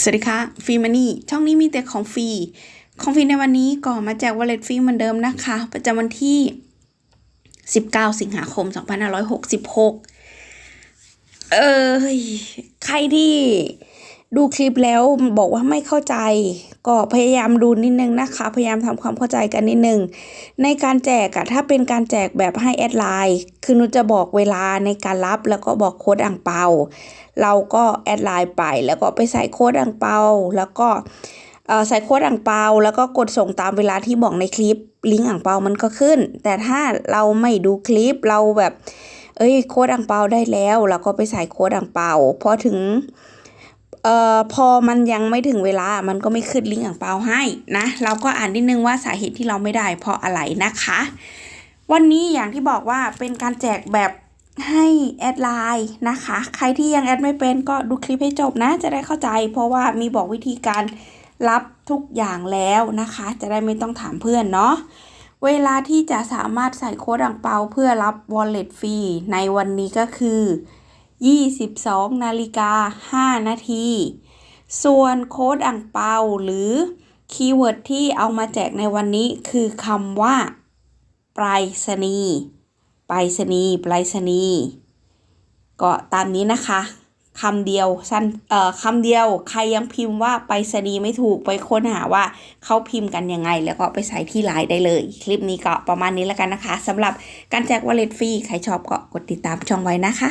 สวัสดีค่ะฟรีมันี่ช่องนี้มีแต่ของฟรีของฟรีในวันนี้ก็มาแจกวอลเล็ตฟรีเหมือนเดิมนะคะ ประจำวันที่ 19 สิงหาคม 2566 เออใครที่ ดูคลิปแล้วบอกว่าไม่เข้าใจ ก็พยายามดูนิดนึงนะคะ พยายามทำความเข้าใจกันนิดนึง ในการแจกอะถ้าเป็นการแจกแบบให้แอดไลน์ คือหนุจะบอกเวลาในการรับแล้วก็บอกโค้ดอ่างเปา เราก็แอดไลน์ไปแล้วก็ไปใส่โค้ดอ่างเปา แล้วก็ใส่โค้ดอ่างเปา แล้วก็กดส่งตามเวลาที่บอกในคลิป ลิงก์อ่างเปามันก็ขึ้น แต่ถ้าเราไม่ดูคลิปเราแบบ เอ้ยโค้ดอ่างเปาได้แล้ว เราก็ไปใส่โค้ดอ่างเปาพอถึง เอ่อพอมันยังไม่ถึงเวลา มันก็ไม่ขึ้นลิงก์อ่างเปาให้นะ เราก็อ่านนิดนึงว่าสาเหตุที่เราไม่ได้เพราะอะไรนะคะ วันนี้อย่างที่บอกว่าเป็นการแจกแบบให้แอดไลน์นะคะ ใครที่ยังแอดไม่เป็นก็ดูคลิปให้จบนะ จะได้เข้าใจ เพราะว่ามีบอกวิธีการรับทุกอย่างแล้วนะคะ จะได้ไม่ต้องถามเพื่อนเนาะเวลาที่จะสามารถใส่โค้ดอ่างเปาเพื่อรับ wallet ฟรีในวันนี้ก็คือ 22 นาฬิกา 5 นาที ส่วนโค้ดอ่างเปาหรือคีย์เวิร์ดที่เอามาแจกในวันนี้คือคำว่าไปรษณีย์ไปรษณีย์ไปรษณีย์ก็ตามนี้นะคะคำเดียวสั้นเอ่อคำเดียวใครยังพิมพ์ว่าไปรษณีไม่ถูกไปค้นหาว่าเขาพิมพ์กันยังไง แล้วก็ไปใส่ที่ไลน์ได้เลย คลิปนี้ก็ประมาณนี้แล้วกันนะคะสำหรับการแจกวอลเล็ตฟรีใครชอบก็กดติดตามช่องไว้นะคะ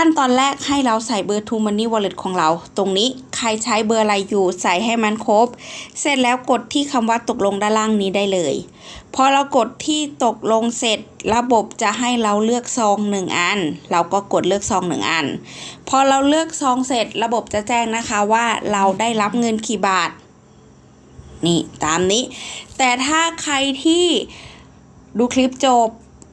ขั้นตอนแรกให้เราใส่เบอร์ True Money Wallet ของเรา ตรงนี้ใครใช้เบอร์อะไรอยู่ใส่ให้มันครบ เสร็จแล้วกดที่คำว่าตกลงด้านล่างนี้ได้เลย พอเรากดที่ตกลงเสร็จ ระบบจะให้เราเลือกซองหนึ่งอัน เราก็กดเลือกซองหนึ่งอัน พอเราเลือกซองเสร็จ ระบบจะแจ้งนะคะว่าเราได้รับเงินกี่บาท นี่ตามนี้ แต่ถ้าใครที่ดูคลิปจบ